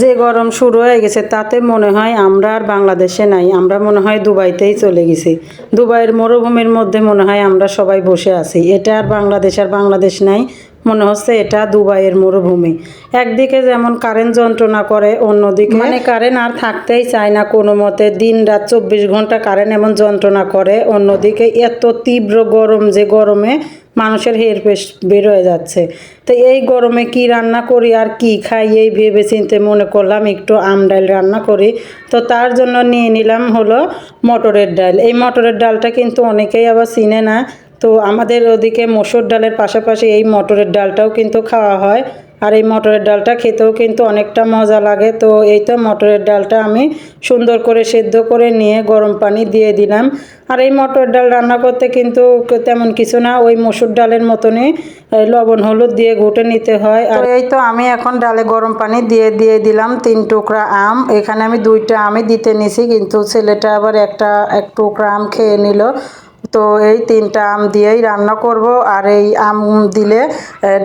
যে গরম শুরু হয়ে গেছে, তাতে মনে হয় আমরা আর বাংলাদেশে নাই। আমরা মনে হয় দুবাইতেই চলে গেছি। দুবাইয়ের মরুভূমির মধ্যে মনে হয় আমরা সবাই বসে আছি। এটা আর বাংলাদেশ আর বাংলাদেশ নাই। মনে হচ্ছে এটা দুবাইয়ের মরুভূমি। একদিকে যেমন কারেন্ট যন্ত্রণা করে, অন্যদিকে মানে কারেন্ট আর থাকতেই চায় না কোনো মতে। দিন রাত চব্বিশ ঘণ্টা কারেন্ট এমন যন্ত্রণা করে, অন্যদিকে এত তীব্র গরম যে গরমে মানুষের হেরপেশ বের হয়ে যাচ্ছে। তো এই গরমে কি রান্না করি আর কি খাই এই ভেবে চিনতে মনে করলাম একটু আম ডাল রান্না করি। তো তার জন্য নিয়ে নিলাম হলো মটরের ডাল। এই মটরের ডালটা কিন্তু অনেকেই আবার চিনে না। তো আমাদের ওদিকে মসুর ডালের পাশাপাশি এই মটরের ডালটাও কিন্তু খাওয়া হয়। আর এই মটরের ডালটা খেতেও কিন্তু অনেকটা মজা লাগে। তো এই তো মটরের ডালটা আমি সুন্দর করে সেদ্ধ করে নিয়ে গরম পানি দিয়ে দিলাম। আর এই মটর ডাল রান্না করতে কিন্তু তেমন কিছু না, ওই মসুর ডালের মতনই লবণ, হলুদ দিয়ে ঘুটে নিতে হয়। আর এই তো আমি এখন ডালে গরম পানি দিয়ে দিয়ে দিলাম তিন টুকরা আম। এখানে আমি দুইটা আমই দিতে নিছি, কিন্তু ছেলেটা আবার একটা, এক টুকরা আম খেয়ে নিল। তো এই তিনটা আম দিয়েই রান্না করব, আর এই আম দিলে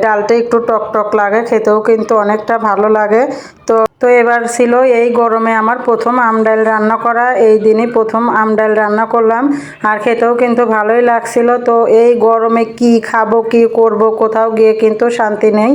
ডালটা একটু টক টক লাগে, খেতেও কিন্তু অনেকটা ভালো লাগে। তো তো এবার ছিল এই গরমে আমার প্রথম আম ডাল রান্না করা। এই দিনই প্রথম আম ডাল রান্না করলাম। আর খেতেও কিন্তু ভালোই লাগছিল। তো এই গরমে কি খাব, কি করব, কোথাও গিয়ে কিন্তু শান্তি নেই।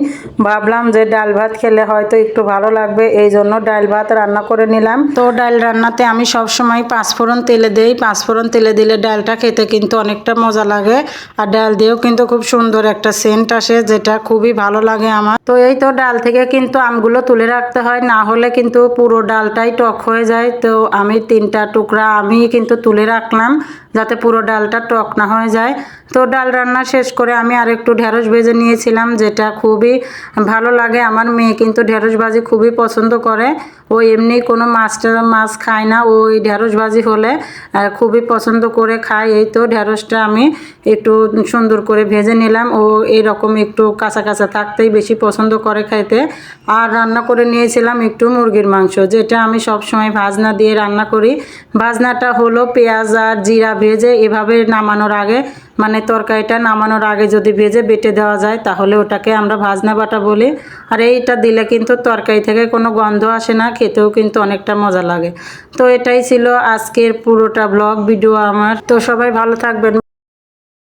ভাবলাম যে ডাল ভাত খেলে হয়তো একটু ভালো লাগবে। এই জন্য ডাল ভাত রান্না করে নিলাম। তো ডাল রান্নাতে আমি সব সময় পাঁচফোড়ন তেলে দেই। পাঁচফোড়ন তেলে দিলে ডালটা খেতে কিন্তু অনেকটা মজা লাগে। আর ডাল দিয়েও কিন্তু খুব সুন্দর একটা সেন্ট আসে, যেটা খুবই ভালো লাগে আমার। তো এই তো ডাল থেকে কিন্তু আমগুলো তুলে রাখতে হয়। না হলে কিন্তু পুরো ডালটাই টক হয়ে যায়। তো আমি তিনটা টুকরা আমি কিন্তু তুলে রাখলাম যাতে পুরো ডালটা টক না হয়ে যায়। তো ডাল রান্না শেষ করে আমি আর একটু ঢেঁড়স ভেজে নিয়েছিলাম, যেটা খুবই ভালো লাগে। আমার মেয়ে কিন্তু ঢেঁড়স ভাজি খুবই পছন্দ করে। ও এমনি কোনো মাছটা মাছ খায় না, ওই ঢেঁড়স ভাজি হলে খুবই পছন্দ করে খায়। এই তো ঢেঁড়সটা আমি একটু সুন্দর করে ভেজে নিলাম। ও এরকম একটু কাঁচা কাঁচা থাকতেই বেশি পছন্দ করে খাইতে। আর রান্না করে নিয়েছিলাম একটু মুরগির মাংস, যেটা আমি সব সময় ভাজনা দিয়ে রান্না করি। ভাজনাটা হলো পেঁয়াজ আর জিরা ভেজে এভাবে নামানোর আগে মানে তরকারিটা নামানোর আগে যদি ভেজে বেটে দেওয়া যায়, তাহলে ওটাকে আমরা ভাজনা বাটা বলি। আর এইটা দিলে কিন্তু তরকারি থেকে কোনো গন্ধ আসে না, খেতেও কিন্তু অনেকটা মজা লাগে। তো এটাই ছিল আজকের পুরোটা ব্লগ, ভিডিও আমার। তো সবাই ভালো থাকবেন।